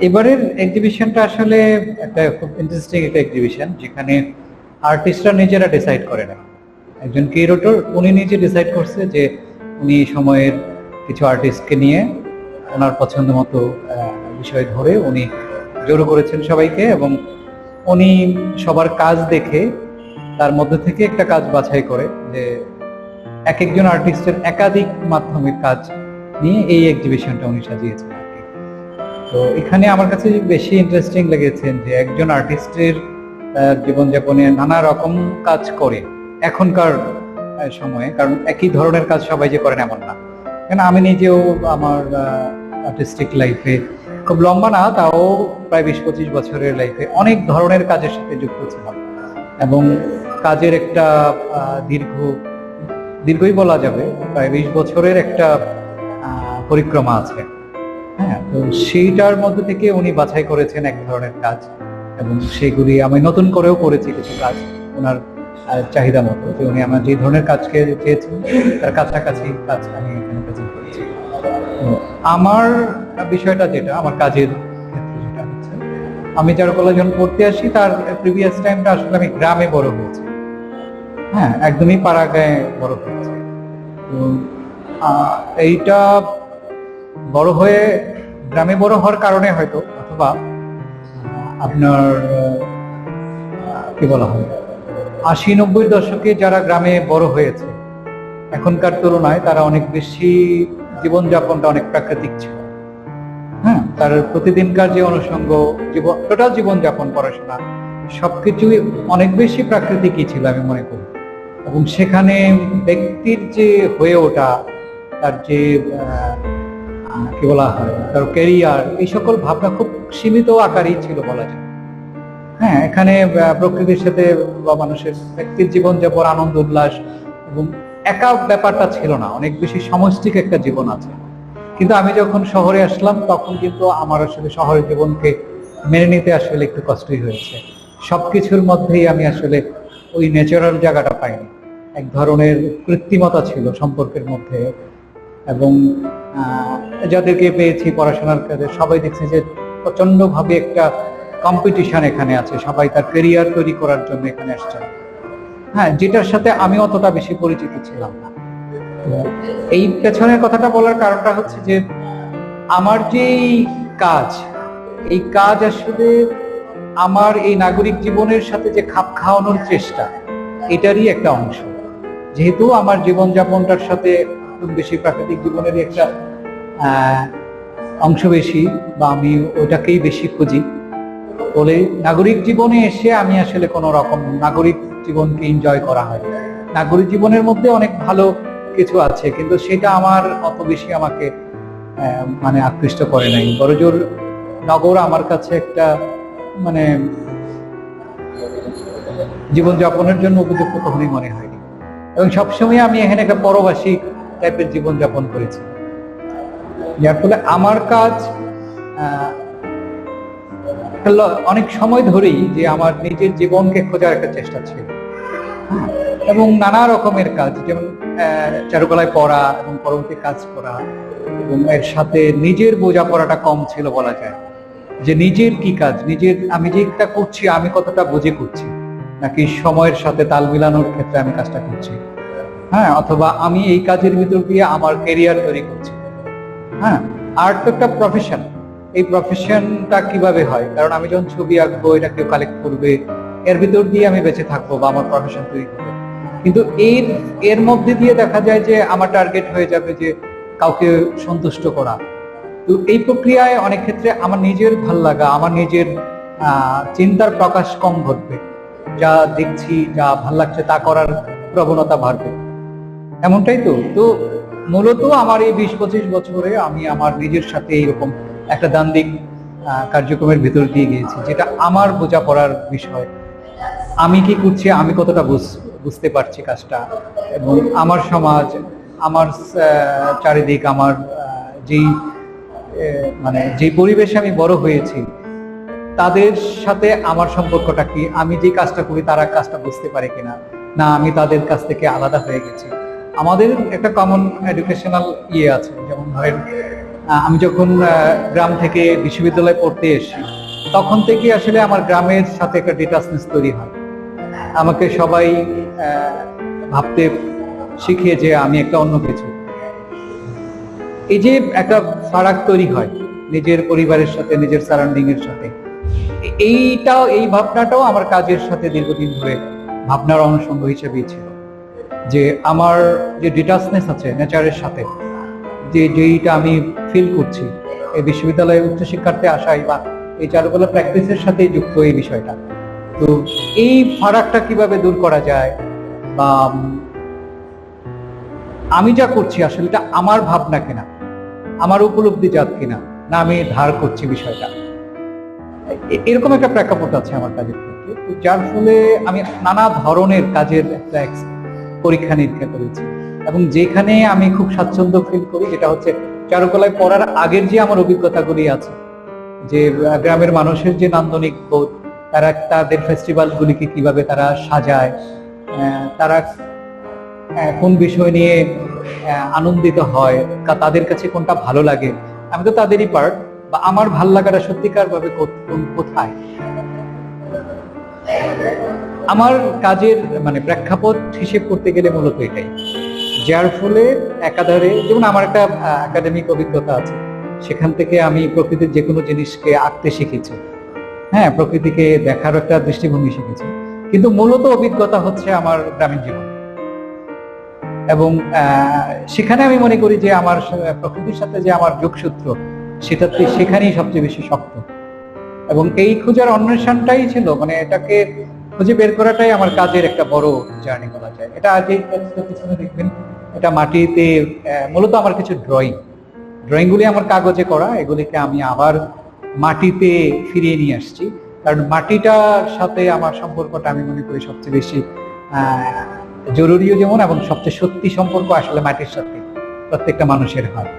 এবারের এক্সিবিশনটা আসলে একটা খুব ইন্টারেস্টিং একটা এক্সিবিশন যেখানে আর্টিস্টরা নিজেরা ডিসাইড করে না। একজন কিউরেটর উনি নিজে ডিসাইড করছে যে উনি সময়ের কিছু আর্টিস্টকে নিয়ে ওনার পছন্দ মতো বিষয় ধরে উনি জড়ো করেছেন সবাইকে এবং উনি সবার কাজ দেখে তার মধ্যে থেকে একটা কাজ বাছাই করে যে এক একজন আর্টিস্টের একাধিক মাধ্যমের কাজ নিয়ে এই এক্সিবিশনটা উনি সাজিয়েছেন আর তো এখানে আমার কাছে বেশি ইন্টারেস্টিং লেগেছেন যে একজন আর্টিস্টের জীবনযাপনে নানা রকম কাজ করে এখনকার সময়ে। কারণ একই ধরনের কাজ সবাই যে করেন এমন না। কেন আমি নিজেও আমার আর্টিস্টিক লাইফে খুব লম্বা না, তাও প্রায় বিশ পঁচিশ বছরের লাইফে অনেক ধরনের কাজের সাথে যুক্ত ছিলাম। এবং কাজের একটা দীর্ঘ, দীর্ঘই বলা যাবে, প্রায় বিশ বছরের একটা পরিক্রমা আছে। হ্যাঁ তো সেইটার মধ্যে থেকে উনি বাছাই করেছেন এক ধরনের কাজ এবং সেগুলি আমি নতুন করেও করেছি কিছু কাজ। ওনার চাহিদা মতো যে উনি আমার যে ধরনের কাজকে চেয়েছেন, তার কাছাকাছি কাজ আমি এখানে প্রেজেন্ট করেছি। আমার বিষয়টা যেটা, আমার কাজের ক্ষেত্রে যেটা হচ্ছে, আমি চারুকলা যখন পড়তে আসি, তার প্রিভিয়াস টাইমটা আসলে আমি গ্রামে বড় হয়েছি। হ্যাঁ একদমই পাড়াগায় বড় হয়েছে। তো এইটা বড় হয়ে গ্রামে বড় হওয়ার কারণে হয়তো, অথবা, আপনার কি বলা হয় আশি নব্বই দশকে যারা গ্রামে বড় হয়েছে, এখনকার তুলনায় তারা অনেক বেশি জীবনযাপনটা অনেক প্রাকৃতিক ছিল। হ্যাঁ তার প্রতিদিনকার যে অনুষঙ্গ জীবন টোটাল জীবনযাপন, পড়াশোনা সবকিছুই অনেক বেশি প্রাকৃতিকই ছিল আমি মনে করি। এবং সেখানে ব্যক্তির যে হয়ে ওঠা, তার যে কি বলা হয়? তার ক্যারিয়ার এই সকল ভাবনা খুব সীমিত আকারেই ছিল বলা যায়। হ্যাঁ এখানে প্রকৃতির সাথে বা মানুষের ব্যক্তির জীবন জীবনযাপন, আনন্দ, উল্লাস এবং একা ব্যাপারটা ছিল না। অনেক বেশি সমষ্টিক একটা জীবন আছে। কিন্তু আমি যখন শহরে আসলাম, তখন কিন্তু আমার আসলে শহরের জীবনকে মেনে নিতে আসলে একটু কষ্টই হয়েছে। সবকিছুর মধ্যেই আমি আসলে ওই ন্যাচারাল জায়গাটা পাইনি। এক ধরনের কৃত্রিমতা ছিল সম্পর্কের মধ্যে এবং যাদেরকে পেয়েছি পড়াশোনার কাজে, সবাই দেখছি যে প্রচন্ডভাবে একটা কম্পিটিশন এখানে আছে। সবাই তার কেরিয়ার তৈরি করার জন্য এখানে আসছে হ্যাঁ যেটার সাথে আমি অতটা বেশি পরিচিত ছিলাম না। এই পেছনের কথাটা বলার কারণটা হচ্ছে যে আমার যে কাজ, এই কাজ আসলে আমার এই নাগরিক জীবনের সাথে যে খাপ খাওয়ানোর চেষ্টা, এটারই একটা অংশ। যেহেতু আমার জীবনযাপনটার সাথে খুব বেশি প্রাকৃতিক জীবনেরই একটা অংশ বেশি বা আমি ওটাকেই বেশি খুঁজি। বলে নাগরিক জীবনে এসে আমি আসলে কোনো রকম নাগরিক জীবনকে এনজয় করা হয় নাগরিক জীবনের মধ্যে অনেক ভালো কিছু আছে, কিন্তু সেটা আমার অত বেশি আমাকে মানে আকৃষ্ট করে নাই। বড়জোর নগর আমার কাছে একটা মানে জীবনযাপনের জন্য উপযুক্ত কখনোই মনে হয়নি এবং সবসময় আমি এখানে একটা পরবাসী টাইপের জীবনযাপন করেছি। যার ফলে আমার কাজ অনেক সময় ধরেই যে আমার নিজের জীবনকে খোঁজার একটা চেষ্টা ছিল। হ্যাঁ, এবং নানা রকমের কাজ যেমন চারুকলায় পড়া এবং পরবর্তী কাজ করা এবং এর সাথে নিজের বোঝাপড়াটা কম ছিল বলা যায়। যে নিজের কি কাজ নিজের আমি যেটা করছি আমি কতটা বুঝে করছি নাকি সময়ের সাথে তাল মিলানোর ক্ষেত্রে আমি কাজটা করছি। হ্যাঁ অথবা আমি এই কাজের ভিতর দিয়ে আমার কেরিয়ার তৈরি করছি। হ্যাঁ আর্ট তো একটা প্রফেশন এই প্রফেশনটা কীভাবে হয়? কারণ আমি যখন ছবি আঁকবো, এটা কেউ কালেক্ট করবে, এর ভিতর দিয়ে আমি বেঁচে থাকব বা আমার প্রফেশন তৈরি করবে। কিন্তু এই এর মধ্যে দিয়ে দেখা যায় যে আমার টার্গেট হয়ে যাবে যে কাউকে সন্তুষ্ট করা। তো এই প্রক্রিয়ায় অনেক ক্ষেত্রে আমার নিজের ভালো লাগা, আমার নিজের চিন্তার প্রকাশ কম ঘটবে। যা দেখছি, যা ভালো লাগছে, তা করার প্রবণতা বাড়বে। এমনটাই তো। তো মূলত আমার এই বিশ পঁচিশ বছরে আমি আমার নিজের সাথে এইরকম একটা দান্দিক কার্যক্রমের ভিতর দিয়ে গিয়েছি, যেটা আমার বোঝাপড়ার বিষয়। আমি কি করছি, আমি কতটা বুঝ- বুঝতে পারছি কাজটা, এবং আমার সমাজ, আমার চারিদিক, আমার যেই মানে যে পরিবেশে আমি বড় হয়েছি, তাদের সাথে আমার সম্পর্কটা কি, আমি যে কাজটা করি তারা কাজটা বুঝতে পারে কিনা, না আমি তাদের কাছ থেকে আলাদা হয়ে গেছি। আমাদের একটা কমন এডুকেশনাল ইয়ে আছে, যেমন ধরেন আমি যখন গ্রাম থেকে বিশ্ববিদ্যালয়ে পড়তে এসেছি, তখন থেকে আসলে আমার গ্রামের সাথে একটা ডিটাচনেস তৈরি হয়। আমাকে সবাই ভাবতে শিখিয়ে যে আমি একটা অন্য কিছু। এই যে একটা ফারাক তৈরি হয়, নিজের পরিবারের সাথে, নিজের সারাউন্ডিং এর সাথে এইটাও, এই ভাবনাটাও আমার কাজের সাথে দীর্ঘদিন ধরে ভাবনার অনুষঙ্গ হিসেবেই ছিল। যে আমার যে ডিটাচনেস আছে নেচারের সাথে, যে যেইটা আমি ফিল করছি, এই বিশ্ববিদ্যালয়ে উচ্চশিক্ষার্থে আসাই বা এই চারুকলা প্র্যাকটিসের সাথে যুক্ত এই বিষয়টা। তো এই ফারাকটা কীভাবে দূর করা যায় বা আমি যা করছি আসলে এটা আমার ভাবনা কিনা, আমার উপলব্ধি জাত কিনা, না আমি ধার করছি বিষয়টা। এরকম একটা প্রেক্ষাপট আছে আমার কাজের ক্ষেত্রে। যার ফলে আমি নানা ধরনের কাজের একটা পরীক্ষা নিরীক্ষা করেছি। এবং যেখানে আমি খুব স্বাচ্ছন্দ্য ফিল করি যেটা হচ্ছে চারুকলায় পড়ার আগের যে আমার অভিজ্ঞতাগুলি আছে, যে গ্রামের মানুষের যে নান্দনিক বোধ, তারা তাদের ফেস্টিভ্যাল গুলিকে কীভাবে তারা সাজায় তারা কোন বিষয় নিয়ে আনন্দিত হয় তাদের কাছে কোনটা ভালো লাগে, আমি তো তাদেরই পার্ট বা আমার ভালো লাগাটা সত্যিকার ভাবে কোথায়? আমার কাজের মানে প্রেক্ষাপট হিসেব করতে গেলে মূলত এটাই। যার ফলে একাধারে, যেমন আমার একটা একাডেমিক অভিজ্ঞতা আছে, সেখান থেকে আমি প্রকৃতির যে কোনো জিনিসকে আঁকতে শিখেছি। হ্যাঁ প্রকৃতিকে দেখার একটা দৃষ্টিভঙ্গি শিখেছি। কিন্তু মূলত অভিজ্ঞতা হচ্ছে আমার গ্রামীণ জীবন। এবং সেখানে আমি মনে করি যে আমার প্রকৃতির সাথে যে আমার যোগসূত্র সেটাতে সেখানেই সবচেয়ে বেশি শক্ত। এবং এই খোঁজার অন্বেষণটাই ছিল মানে এটাকে খুঁজে বের করাটাই আমার কাজের একটা বড় জার্নি বলা যায়। এটা আগে পিছনে দেখবেন, এটা মাটিতে মূলত আমার কিছু ড্রয়িং ড্রয়িংগুলি আমার কাগজে করা, এগুলিকে আমি আবার মাটিতে ফিরিয়ে নিয়ে আসছি। কারণ মাটিটার সাথে আমার সম্পর্কটা আমি মনে করি সবচেয়ে বেশি জরুরিও যেমন এবং সবচেয়ে সত্যি সম্পর্ক আসলে মাটির সাথে প্রত্যেকটা মানুষের হয়।